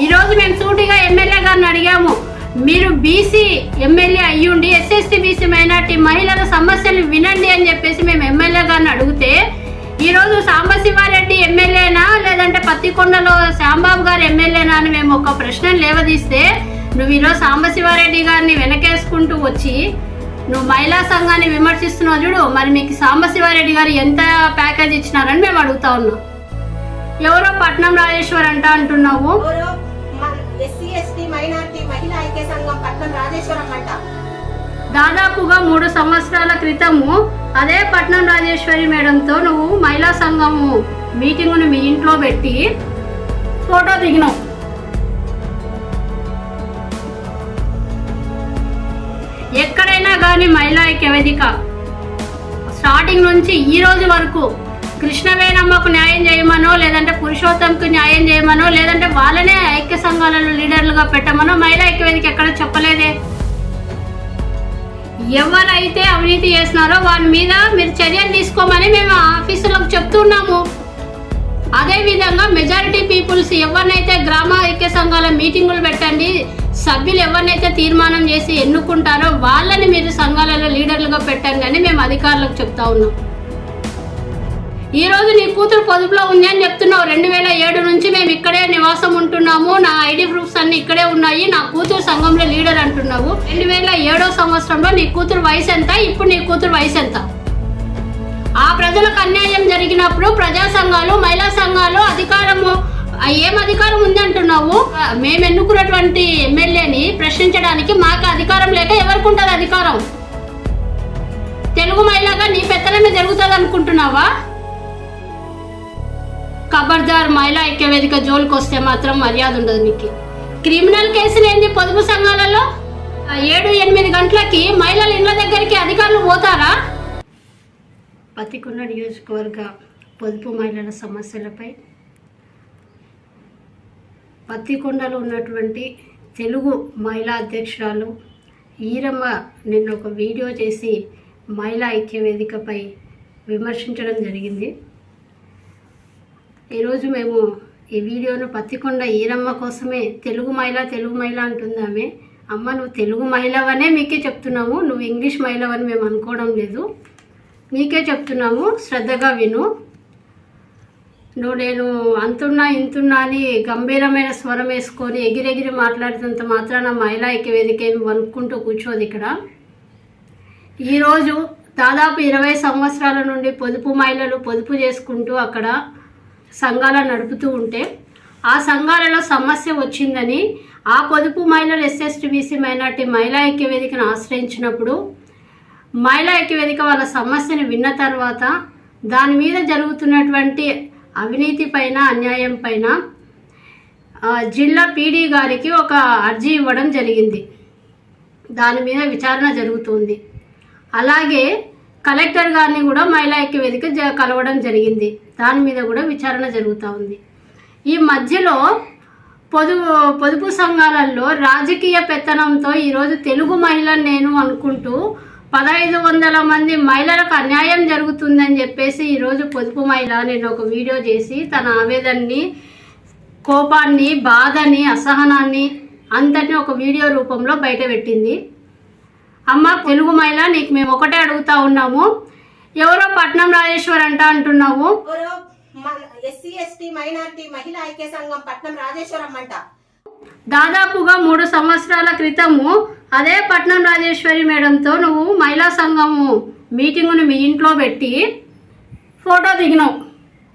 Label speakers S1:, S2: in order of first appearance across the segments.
S1: ఈరోజు మేము సూటిగా ఎమ్మెల్యే గారిని అడిగాము. మీరు బీసీ ఎమ్మెల్యే అయ్యుండి ఎస్ఎస్టీ బీసీ మైనార్టీ మహిళల సమస్యలు వినండి అని చెప్పేసి మేము ఎమ్మెల్యే గారిని అడిగితే ఈరోజు సాంబశివారెడ్డి ఎమ్మెల్యేనా లేదంటే పత్తికొండలో శ్యాంబాబు గారు ఎమ్మెల్యేనా అని మేము ఒక ప్రశ్న లేవదీస్తే నువ్వు ఈరోజు సాంబశివారెడ్డి గారిని వెనకేసుకుంటూ వచ్చి నువ్వు మహిళా సంఘాన్ని విమర్శిస్తున్నావు చూడు మరి మీకు సాంబశివారెడ్డి గారు ఎంత ప్యాకేజ్ ఇచ్చినారని మేము అడుగుతా ఉన్నాం. ఎవరో పట్నం రాజేశ్వర్ అంట అంటున్నావు?
S2: ఎవరో ఎస్సీ ఎస్టీ మైనార్టీ మహిళా ఐక్య సంఘం పట్నం రాజేశ్వరం అంట.
S1: దాదాపుగా మూడు సంవత్సరాల క్రితము అదే పట్నం రాజేశ్వరి మేడంతో నువ్వు మహిళా సంఘము మీటింగును మీ ఇంట్లో పెట్టి ఫోటో దిగినావు. ఎక్కడైనా కానీ మహిళా ఐక్య వేదిక. స్టార్టింగ్ నుంచి ఈ రోజు వరకు కృష్ణవేణమ్మకు న్యాయం చేయమనో లేదంటే పురుషోత్తంకు న్యాయం చేయమనో లేదంటే వాళ్ళనే ఐక్య సంఘాలలో లీడర్లుగా పెట్టమనో మహిళా ఐక్యవేదిక ఎక్కడ చెప్పలేదే. ఎవరైతే అవినీతి చేస్తున్నారో వారి మీద మీరు చర్యలు తీసుకోమని మేము ఆఫీసులకు చెప్తున్నాము. అదే విధంగా మెజారిటీ పీపుల్స్ ఎవరినైతే గ్రామ ఐక్య సంఘాల మీటింగులు పెట్టండి సభ్యులు ఎవరినైతే తీర్మానం చేసి ఎన్నుకుంటారో వాళ్ళని మీరు సంఘాలలో లీడర్లుగా పెట్టండి అని మేము అధికారులకు చెప్తా ఉన్నాం. ఈ రోజు నీ కూతురు పొదుపులో ఉంది అని చెప్తున్నావు. రెండు వేల ఏడు నుంచి మేము ఇక్కడే నివాసం ఉంటున్నాము. నా ఐడి ప్రూఫ్స్ అన్ని ఇక్కడే ఉన్నాయి. నా కూతురు సంఘంలో లీడర్ అంటున్నావు. రెండు వేల ఏడో సంవత్సరంలో నీ కూతురు వయసు ఎంత? ఇప్పుడు నీ కూతురు వయసు ఎంత? ఆ ప్రజలకు అన్యాయం జరిగినప్పుడు ప్రజా సంఘాలు మహిళా సంఘాలు అధికారము ఏం అధికారం ఉంది అంటున్నావు? మేము ఎన్నుకున్నటువంటి ఎమ్మెల్యేని ప్రశ్నించడానికి మాకు అధికారం లేక ఎవరికి ఉంటుంది అధికారం? తెలుగు మహిళగా నీ పెత్తనమే జరుగుతుంది అనుకుంటున్నావా ఖబర్దార్ మహిళా ఐక్యవేదిక జోలికి వస్తే మాత్రం మర్యాద ఉండదు మీకు క్రిమినల్ కేసులు ఏంది పొదుపు సంఘాలలో? ఏడు ఎనిమిది గంటలకి మహిళల ఇళ్ళ దగ్గరికి అధికారులు పోతారా? పత్తికొండ నియోజకవర్గ పొదుపు మహిళల సమస్యలపై పత్తికొండలో ఉన్నటువంటి తెలుగు మహిళా అధ్యక్షురాలు ఈరమ్మ నిన్న ఒక వీడియో చేసి మహిళా ఐక్యవేదికపై విమర్శించడం జరిగింది. ఈరోజు మేము ఈ వీడియోను పత్తికొండ ఈరమ్మ కోసమే తెలుగు మహిళ తెలుగు మహిళ అంటుందామే. అమ్మ నువ్వు తెలుగు మహిళవనే మీకే చెప్తున్నాము. నువ్వు ఇంగ్లీష్ మహిళవని మేము అనుకోవడం లేదు. నీకే చెప్తున్నాము. శ్రద్ధగా విను. నువ్వు నేను అంతున్నా ఇంతున్నా అని గంభీరమైన స్వరం వేసుకొని ఎగిరెగిరి మాట్లాడుతున్నంత మాత్రాన మహిళా ఐక్య వేదిక ఏమి వణుక్కుంటూ కూర్చోదు ఇక్కడ. ఈరోజు దాదాపు ఇరవై సంవత్సరాల నుండి పొదుపు మహిళలు పొదుపు చేసుకుంటూ అక్కడ సంఘాలను నడుపుతూ ఉంటే ఆ సంఘాలలో సమస్య వచ్చిందని ఆ పొదుపు మహిళలు ఎస్ఎస్టీ బీసీ మైనార్టీ మహిళా ఐక్య వేదికను ఆశ్రయించినప్పుడు మహిళా ఐక్య వేదిక వాళ్ళ సమస్యను విన్న తర్వాత దాని మీద జరుగుతున్నటువంటి అవినీతి పైన అన్యాయం పైన జిల్లా పీడీ గారికి ఒక అర్జీ ఇవ్వడం జరిగింది. దాని మీద విచారణ జరుగుతుంది. అలాగే కలెక్టర్ గారిని కూడా మహిళా ఐక్యవేదిక జ- కలవడం జరిగింది. దాని మీద కూడా విచారణ జరుగుతూ ఉంది. ఈ మధ్యలో పొదు పొదుపు సంఘాలలో రాజకీయ పెత్తనంతో ఈరోజు తెలుగు మహిళను నేను అనుకుంటూ పదహైదు వందల మంది మహిళలకు అన్యాయం జరుగుతుందని చెప్పేసి ఈరోజు పొదుపు మహిళ నేను ఒక వీడియో చేసి తన ఆవేదనని కోపాన్ని బాధని అసహనాన్ని అంతటిని ఒక వీడియో రూపంలో బయటపెట్టింది. అమ్మ తెలుగు మహిళ నీకు మేము ఒకటే అడుగుతా ఉన్నాము. ఎవరో పట్నం రాజేశ్వర్ అంట అంటున్నావు.
S2: ఎవరో ఎస్సీ ఎస్టీ మైనార్టీ మహిళా ఐక్య సంఘం పట్నం రాజేశ్వరం అంట.
S1: దాదాపుగా మూడు సంవత్సరాల క్రితము అదే పట్నం రాజేశ్వరి మేడంతో నువ్వు మహిళా సంఘము మీటింగును మీ ఇంట్లో పెట్టి ఫోటో దిగినావు.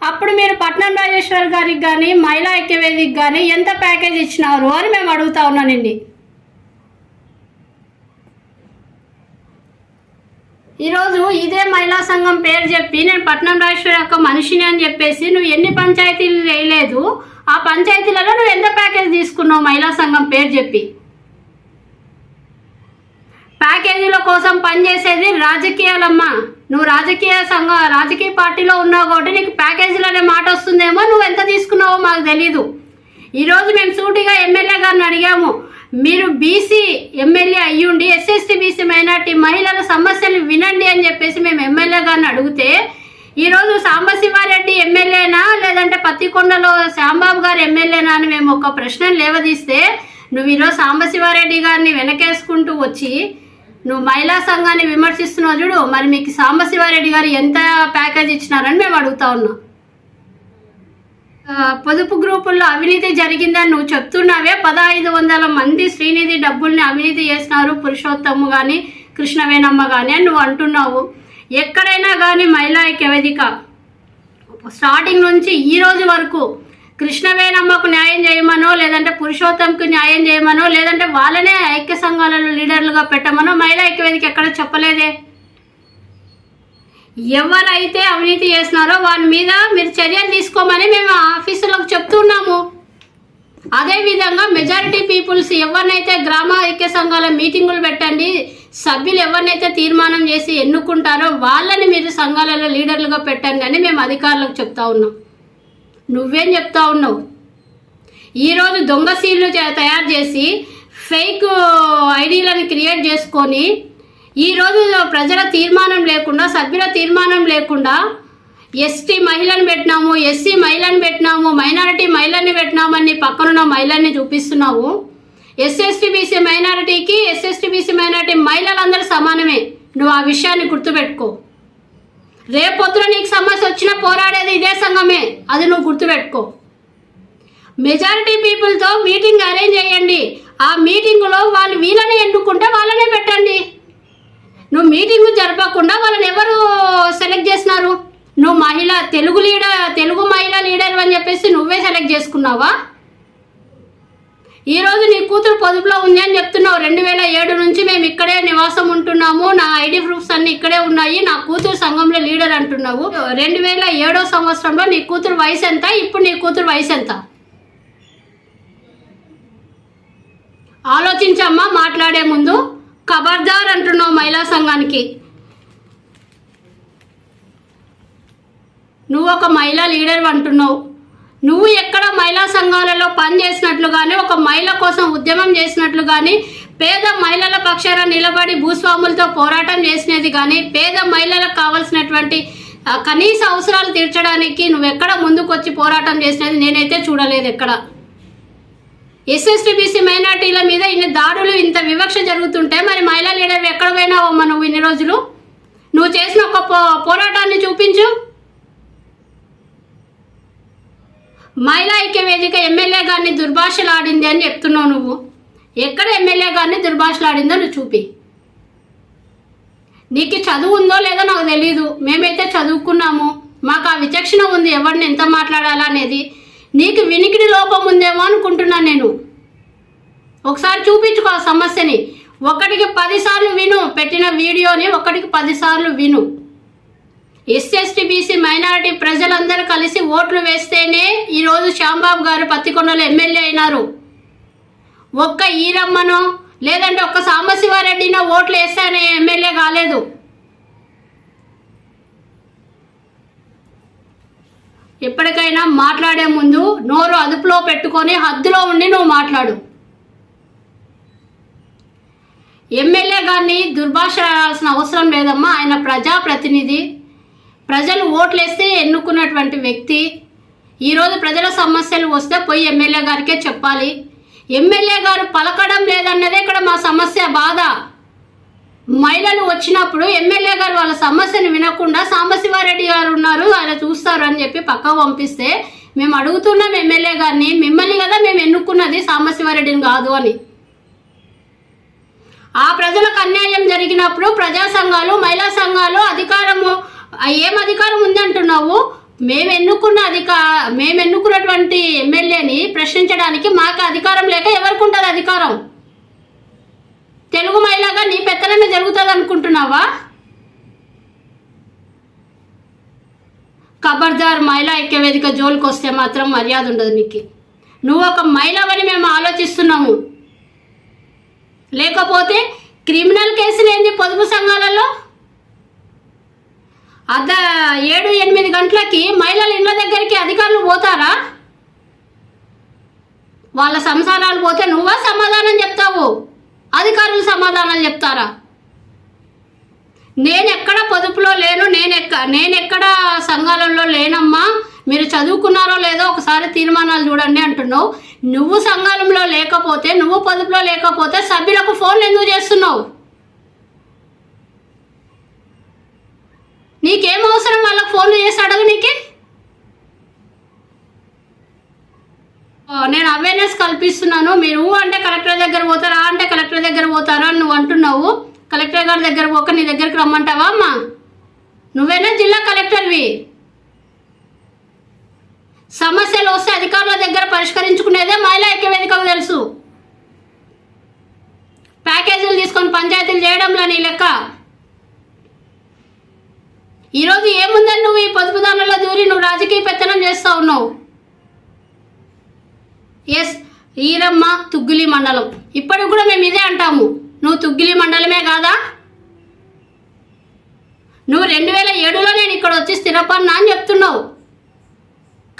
S1: అప్పుడు మీరు పట్నం రాజేశ్వరి గారికి కానీ మహిళా ఐక్య వేదికకి కానీ ఎంత ప్యాకేజ్ ఇచ్చినారు అని మేము అడుగుతా ఉన్నానండి. ఈరోజు ఇదే మహిళా సంఘం పేరు చెప్పి నేను పట్నం రాజేశ్వరి యొక్క మనిషిని అని చెప్పేసి నువ్వు ఎన్ని పంచాయతీలు వేయలేదు ఆ పంచాయతీలలో నువ్వు ఎంత ప్యాకేజ్ తీసుకున్నావు మహిళా సంఘం పేరు చెప్పి? ప్యాకేజీల కోసం పనిచేసేది రాజకీయాలమ్మా. నువ్వు రాజకీయ సంఘ రాజకీయ పార్టీలో ఉన్నావు కాబట్టి నీకు ప్యాకేజీలు అనే మాట వస్తుందేమో నువ్వు ఎంత తీసుకున్నావో మాకు తెలీదు. ఈరోజు మేము సూటిగా ఎమ్మెల్యే గారిని అడిగాము మీరు బీసీ ఎమ్మెల్యే అయ్యుండి ఎస్ఎస్సీ బీసీ మైనార్టీ మహిళల సమస్యలు వినండి అని చెప్పేసి మేము ఎమ్మెల్యే గారిని అడిగితే ఈరోజు సాంబశివారెడ్డి ఎమ్మెల్యేనా లేదంటే పత్తికొండలో శ్యాంబాబు గారు ఎమ్మెల్యేనా అని మేము ఒక ప్రశ్న లేవదీస్తే నువ్వు ఈరోజు సాంబశివారెడ్డి గారిని వెనకేసుకుంటూ వచ్చి నువ్వు మహిళా సంఘాన్ని విమర్శిస్తున్నావు చూడు మరి మీకు సాంబశివారెడ్డి గారు ఎంత ప్యాకేజ్ ఇచ్చినారని మేము అడుగుతా ఉన్నాం. పొదుపు గ్రూపుల్లో అవినీతి జరిగిందని నువ్వు చెప్తున్నావే. పదహైదు వందల మంది శ్రీనిధి డబ్బుల్ని అవినీతి చేసినారు పురుషోత్తము కానీ కృష్ణవేణమ్మ కానీ అని నువ్వు అంటున్నావు. ఎక్కడైనా కానీ మహిళా ఐక్య స్టార్టింగ్ నుంచి ఈ రోజు వరకు కృష్ణవేణమ్మకు న్యాయం చేయమనో లేదంటే పురుషోత్తంకు న్యాయం చేయమనో లేదంటే వాళ్ళనే ఐక్య సంఘాలలో లీడర్లుగా పెట్టమనో మహిళా ఐక్యవేదిక ఎక్కడ చెప్పలేదే? ఎవరైతే అవినీతి చేసినారో వారి మీద మీరు చర్యలు తీసుకోమని మేము ఆఫీసులకు చెప్తున్నాము. అదేవిధంగా మెజారిటీ పీపుల్స్ ఎవరినైతే గ్రామ ఐక్య సంఘాల మీటింగులు పెట్టండి సభ్యులు ఎవరినైతే తీర్మానం చేసి ఎన్నుకుంటారో వాళ్ళని మీరు సంఘాలలో లీడర్లుగా పెట్టండి అని మేము అధికారులకు చెప్తా ఉన్నాం. నువ్వేం చెప్తా ఉన్నావు? ఈరోజు దొంగ సీళ్ళు తయారు చేసి ఫేక్ ఐడీలను క్రియేట్ చేసుకొని ఈ రోజుల్లో ప్రజల తీర్మానం లేకుండా సభ్యుల తీర్మానం లేకుండా ఎస్టీ మహిళను పెట్టినాము ఎస్సీ మహిళను పెట్టినాము మైనారిటీ మహిళని పెట్టినామని పక్కనున్న మహిళల్ని చూపిస్తున్నావు. ఎస్ఎస్టీ బీసీ మైనారిటీకి ఎస్ఎస్టీ బీసీ మైనారిటీ మహిళలందరూ సమానమే. నువ్వు ఆ విషయాన్ని గుర్తుపెట్టుకో. రేపొద్దున నీకు సమస్య వచ్చినా పోరాడేది ఇదే సంఘమే. అది నువ్వు గుర్తుపెట్టుకో. మెజారిటీ పీపుల్తో మీటింగ్ అరేంజ్ చేయండి. ఆ మీటింగులో వాళ్ళు వీళ్ళని ఎన్నుకుంటే వాళ్ళనే పెట్టండి. నువ్వు మీటింగ్ జరపకుండా వాళ్ళని ఎవరు సెలెక్ట్ చేసినారు? నువ్వు మహిళ తెలుగు లీడర్ తెలుగు మహిళా లీడర్ అని చెప్పేసి నువ్వే సెలెక్ట్ చేసుకున్నావా? ఈరోజు నీ కూతురు పొదుపులో ఉంది అని చెప్తున్నావు. రెండు వేల ఏడు నుంచి మేము ఇక్కడే నివాసం ఉంటున్నాము. నా ఐడి ప్రూఫ్స్ అన్ని ఇక్కడే ఉన్నాయి. నా కూతురు సంఘంలో లీడర్ అంటున్నావు. రెండు వేల ఏడో సంవత్సరంలో నీ కూతురు వయసు ఎంత? ఇప్పుడు నీ కూతురు వయసు ఎంత? ఆలోచించమ్మా మాట్లాడే ముందు. ఖబర్దార్ అంటున్నావు మహిళా సంఘానికి. నువ్వు ఒక మహిళా లీడర్ అంటున్నావు. నువ్వు ఎక్కడ మహిళా సంఘాలలో పనిచేసినట్లు కానీ ఒక మహిళ కోసం ఉద్యమం చేసినట్లు కానీ పేద మహిళల పక్షాన నిలబడి భూస్వాములతో పోరాటం చేసినది కానీ పేద మహిళలకు కావాల్సినటువంటి కనీస అవసరాలు తీర్చడానికి నువ్వు ఎక్కడ ముందుకు వచ్చి పోరాటం చేసినది నేనైతే చూడలేదు ఎక్కడ. ఎస్ఎస్టీ బీసీ మైనార్టీల మీద ఇన్ని దాడులు ఇంత వివక్ష జరుగుతుంటే మరి మహిళా లీడర్ ఎక్కడ పోయినావమ్మా నువ్వు ఇన్ని రోజులు? నువ్వు చేసిన ఒక పో పోరాటాన్ని చూపించు. మహిళా ఐక్య వేదిక ఎమ్మెల్యే గారిని దుర్భాషలాడింది అని చెప్తున్నావు నువ్వు. ఎక్కడ ఎమ్మెల్యే గారిని దుర్భాషలాడిందో నువ్వు చూపి. నీకు చదువు ఉందో లేదో నాకు తెలియదు మేమైతే చదువుకున్నాము. మాకు ఆ విచక్షణ ఉంది. ఎవరిని ఎంత మాట్లాడాలనేది. నీకు వినికిడి లోపం ఉందేమో అనుకుంటున్నాను నేను. ఒకసారి చూపించుకో ఆ సమస్యని. ఒకటికి పదిసార్లు విను పెట్టిన వీడియోని ఒకటికి పదిసార్లు విను. ఎస్ఎస్టీ బీసీ మైనారిటీ ప్రజలందరూ కలిసి ఓట్లు వేస్తేనే ఈరోజు శ్యాంబాబు గారు పత్తికొండలో ఎమ్మెల్యే అయినారు. ఒక్క ఈరమ్మనో లేదంటే ఒక్క సాంబశివారెడ్డినో ఓట్లు వేస్తేనే ఎమ్మెల్యే కాలేదు. ఎప్పటికైనా మాట్లాడే ముందు నోరు అదుపులో పెట్టుకొని హద్దులో ఉండి నువ్వు మాట్లాడు. ఎమ్మెల్యే గారిని దుర్భాషాడాల్సిన అవసరం లేదమ్మా. ఆయన ప్రజాప్రతినిధి. ప్రజలు ఓట్లేస్తే ఎన్నుకున్నటువంటి వ్యక్తి. ఈరోజు ప్రజల సమస్యలు వస్తే పోయి ఎమ్మెల్యే గారికే చెప్పాలి. ఎమ్మెల్యే గారు పలకడం లేదన్నదే ఇక్కడ మా సమస్య బాధ. మహిళలు వచ్చినప్పుడు ఎమ్మెల్యే గారు వాళ్ళ సమస్యను వినకుండా సాంబశివారెడ్డి గారు ఉన్నారు ఆయన చూస్తారు అని చెప్పి పక్కకు పంపిస్తే మేము అడుగుతున్నాం ఎమ్మెల్యే గారిని మిమ్మల్ని కదా మేము ఎన్నుకున్నది సాంబశివారెడ్డిని కాదు అని. ఆ ప్రజలకు అన్యాయం జరిగినప్పుడు ప్రజా సంఘాలు మహిళా సంఘాలు అధికారము ఏం అధికారం ఉంది అంటున్నావు? మేము ఎన్నుకున్న అధికా మేము ఎన్నుకున్నటువంటి ఎమ్మెల్యేని ప్రశ్నించడానికి మాకు అధికారం లేక ఎవరికి ఉంటుంది అధికారం? తెలుగు మహిళగా నీ పెత్తనమే జరుగుతుంది అనుకుంటున్నావా ఖబర్దార్ మహిళా ఐక్యవేదిక జోలికి వస్తే మాత్రం మర్యాద ఉండదు నీకు. నువ్వు ఒక మహిళవని మేము ఆలోచిస్తున్నాము. లేకపోతే క్రిమినల్ కేసులు ఏంది పొదుపు సంఘాలలో? అర్ధ ఏడు ఎనిమిది గంటలకి మహిళల ఇళ్ళ దగ్గరికి అధికారులు పోతారా? వాళ్ళ సంసారాలు పోతే నువ్వా సమాధానం చెప్తావు? అధికారులు సమాధానాలు చెప్తారా? నేను ఎక్కడ పొదుపులో లేను నేను ఎక్క నేను ఎక్కడ సంఘాలలో లేనమ్మా? మీరు చదువుకున్నారో లేదో ఒకసారి తీర్మానాలు చూడండి అంటున్నావు. నువ్వు సంఘాలంలో లేకపోతే నువ్వు పొదుపులో లేకపోతే సభ్యులకు ఫోన్లు ఎందుకు చేస్తున్నావు? నీకేం అవసరం? వాళ్ళకి ఫోన్లు చేసి అడగు నీకే. నేను అవేర్నెస్ కల్పిస్తున్నాను. మీరు ఊ అంటే కలెక్టర్ దగ్గర పోతారా? అంటే కలెక్టర్ దగ్గర పోతారా అని నువ్వు అంటున్నావు. కలెక్టర్ గారి దగ్గర పోక నీ దగ్గరికి రమ్మంటావా అమ్మా? నువ్వేనా జిల్లా కలెక్టర్వి? సమస్యలు వస్తే అధికారుల దగ్గర పరిష్కరించుకునేదే మహిళా ఐక్యవేదికకు తెలుసు. ప్యాకేజీలు తీసుకొని పంచాయతీలు చేయడంలో నీ లెక్క? ఈరోజు ఏముందని నువ్వు ఈ పొదుపు దానిలో దూరి నువ్వు రాజకీయ పెత్తనం చేస్తా ఉన్నావు? ఎస్ ఈరమ్మ తుగ్గిలి మండలం. ఇప్పటికి కూడా మేము ఇదే అంటాము. నువ్వు తుగ్గిలి మండలమే కాదా? నువ్వు రెండు వేల ఏడులో నేను ఇక్కడ వచ్చి స్థిరపడినా అని చెప్తున్నావు.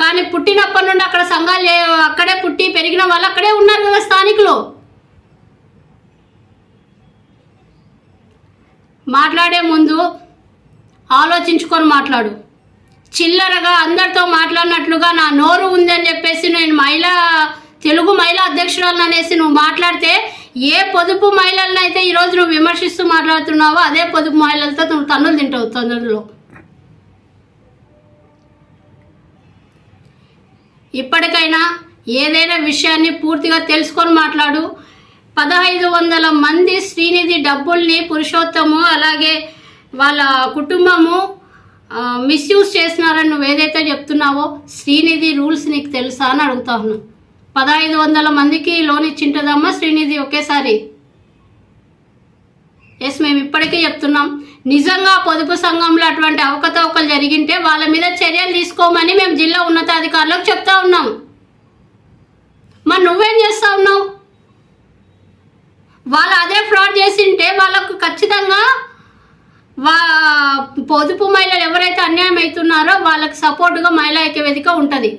S1: కానీ పుట్టినప్పటి నుండి అక్కడ సంఘాలు అక్కడే పుట్టి పెరిగిన వాళ్ళు అక్కడే ఉన్నారు కదా స్థానికులు. మాట్లాడే ముందు ఆలోచించుకొని మాట్లాడు. చిల్లరగా అందరితో మాట్లాడినట్లుగా నా నోరు ఉందని చెప్పేసి నేను మహిళా తెలుగు మహిళా అధ్యక్షురాలను అనేసి నువ్వు మాట్లాడితే ఏ పొదుపు మహిళలను అయితే ఈరోజు నువ్వు విమర్శిస్తూ మాట్లాడుతున్నావో అదే పొదుపు మహిళలతో నువ్వు తన్నులు తింటావు తొందరలో. ఇప్పటికైనా ఏదైనా విషయాన్ని పూర్తిగా తెలుసుకొని మాట్లాడు. పదహైదు వందల మంది శ్రీనిధి డబ్బుల్ని పురుషోత్తము అలాగే వాళ్ళ కుటుంబము మిస్యూజ్ చేస్తున్నారని నువ్వు ఏదైతే చెప్తున్నావో శ్రీనిధి రూల్స్ నీకు తెలుసా అని అడుగుతా ఉన్నా పదహైదు వందల మందికి లోన్ ఇచ్చింటుందమ్మా శ్రీనిధి ఒకేసారి. ఎస్ మేము ఇప్పటికీ చెప్తున్నాం. నిజంగా పొదుపు సంఘంలో అటువంటి అవకతవకలు జరిగింటే వాళ్ళ మీద చర్యలు తీసుకోమని మేము జిల్లా ఉన్నతాధికారులకు చెప్తా ఉన్నాం. మరి నువ్వేం చేస్తా ఉన్నావు? వాళ్ళు అదే ఫ్రాడ్ చేసింటే వాళ్ళకు ఖచ్చితంగా వా పొదుపు మహిళలు ఎవరైతే అన్యాయం అవుతున్నారో వాళ్ళకి సపోర్టుగా మహిళా ఐక్యవేదిక ఉంటుంది.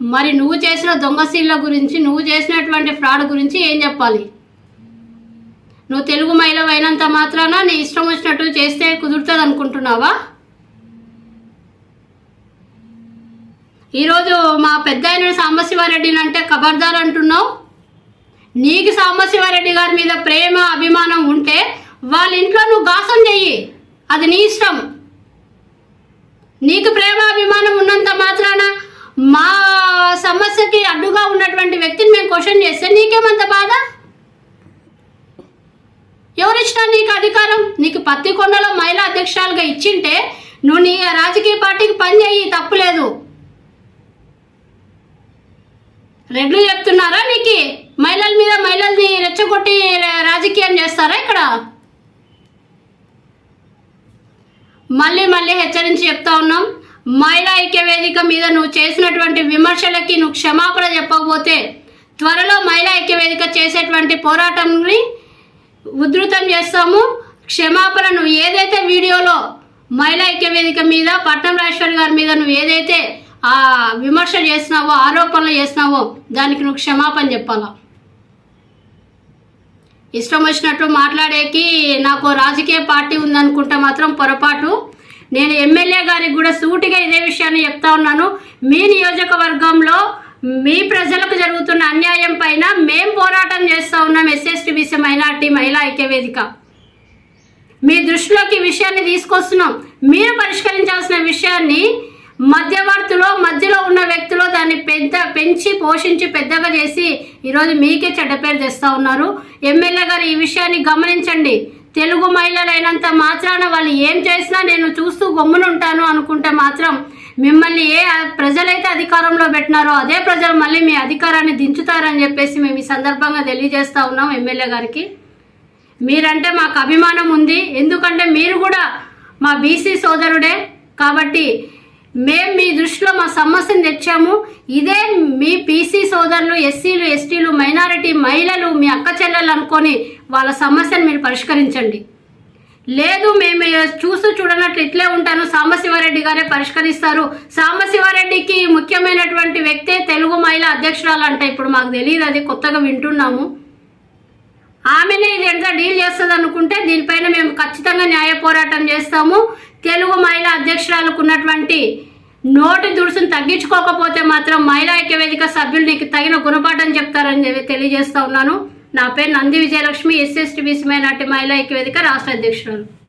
S1: మరి నువ్వు చేసిన దొంగశీల గురించి నువ్వు చేసినటువంటి ఫ్రాడ్ గురించి ఏం చెప్పాలి? నువ్వు తెలుగు మహిళ అయినంత మాత్రాన నీ ఇష్టం వచ్చినట్టు చేస్తే కుదురుతుంది అనుకుంటున్నావా? ఈరోజు మా పెద్ద ఆయన సాంబశివారెడ్డిని అంటే ఖబర్దార్ అంటున్నావు. నీకు సాంబశివారెడ్డి గారి మీద ప్రేమ అభిమానం ఉంటే వాళ్ళ ఇంట్లో నువ్వు గాసం చెయ్యి. అది నీ ఇష్టం. నీకు ప్రేమాభిమానం ఉన్నంత మాత్రాన మా సమస్యకి అడ్డుగా ఉన్నటువంటి వ్యక్తిని మేము క్వశ్చన్ చేస్తే నీకేమంత బాధ? ఎవరిచ్చినా నీకు అధికారం? నీకు పత్తికొండలో మహిళా అధ్యక్షురాలుగా ఇచ్చింటే నువ్వు నీ రాజకీయ పార్టీకి పని చేయి తప్పులేదు రెడ్లు చెప్తున్నారా నీకు? మహిళల మీద మహిళల్ని రెచ్చగొట్టి రాజకీయం చేస్తారా ఇక్కడ? మళ్ళీ మళ్ళీ హెచ్చరించి చెప్తా ఉన్నాం. మహిళా ఐక్య వేదిక మీద నువ్వు చేసినటువంటి విమర్శలకి నువ్వు క్షమాపణ చెప్పకపోతే త్వరలో మహిళా ఐక్య వేదిక చేసేటువంటి పోరాటంని ఉధృతం చేస్తాము. క్షమాపణ నువ్వు ఏదైతే వీడియోలో మహిళా ఐక్య వేదిక మీద పట్నం రాజేశ్వర్ గారి మీద నువ్వు ఏదైతే ఆ విమర్శ చేసినావో ఆరోపణలు చేసినావో దానికి నువ్వు క్షమాపణ చెప్పాలా? ఇష్టం వచ్చినట్టు మాట్లాడేకి నాకు రాజకీయ పార్టీ ఉందనుకుంటే మాత్రం పొరపాటు. నేను ఎమ్మెల్యే గారికి కూడా సూటిగా ఇదే విషయాన్ని చెప్తా ఉన్నాను. మీ నియోజకవర్గంలో మీ ప్రజలకు జరుగుతున్న అన్యాయం పైన మేం పోరాటం చేస్తూ ఉన్నాం ఎస్ఎస్టీ బీసీ మైనార్టీ మహిళా ఐక్యవేదిక. మీ దృష్టిలోకి విషయాన్ని తీసుకొస్తున్నాం. మీరు పరిష్కరించాల్సిన విషయాన్ని మధ్యవర్తులు మధ్యలో ఉన్న వ్యక్తులు దాన్ని పెద్ద పెంచి పోషించి పెద్దగా చేసి ఈరోజు మీకే చెడ్డ పేరు తెస్తా ఉన్నారు. ఎమ్మెల్యే గారు ఈ విషయాన్ని గమనించండి. తెలుగు మహిళలైనంత మాత్రాన వాళ్ళు ఏం చేసినా నేను చూస్తూ గమ్మునుంటాను అనుకుంటే మాత్రం మిమ్మల్ని ఏ ప్రజలైతే అధికారంలో పెట్టినారో అదే ప్రజలు మళ్ళీ మీ అధికారాన్ని దించుతారని చెప్పేసి మేము ఈ సందర్భంగా తెలియజేస్తా ఉన్నాం ఎమ్మెల్యే గారికి. మీరంటే మాకు అభిమానం ఉంది. ఎందుకంటే మీరు కూడా మా బీసీ సోదరుడే కాబట్టి మేము మీ దృష్టిలో మా సమస్యను తెచ్చాము. ఇదే మీ పీసీ సోదరులు ఎస్సీలు ఎస్టీలు మైనారిటీ మహిళలు మీ అక్క చెల్లెలు అనుకొని వాళ్ళ సమస్యను మీరు పరిష్కరించండి. లేదు మేము చూస్తూ చూడనట్లు ఇట్లే ఉంటాను. సాంబశివారెడ్డి గారే పరిష్కరిస్తారు. సాంబశివారెడ్డికి ముఖ్యమైనటువంటి వ్యక్తే తెలుగు మహిళా అధ్యక్షురాలు అంటే. ఇప్పుడు మాకు తెలియదు అది కొత్తగా వింటున్నాము. ఆమెనే ఇది ఎంత డీల్ చేస్తుంది అనుకుంటే దీనిపైన మేము ఖచ్చితంగా న్యాయ పోరాటం చేస్తాము. తెలుగు మహిళా అధ్యక్షురాలకు ఉన్నటువంటి నోటి దుడుసును తగ్గించుకోకపోతే మాత్రం మహిళా ఐక్యవేదిక సభ్యులు నీకు తగిన గుణపాఠం చెప్తారని తెలియజేస్తా ఉన్నాను. నా పేరు Nandi Vijayalakshmi SST BC minority మహిళా ఐక్యవేదిక రాష్ట్ర అధ్యక్షురాలు.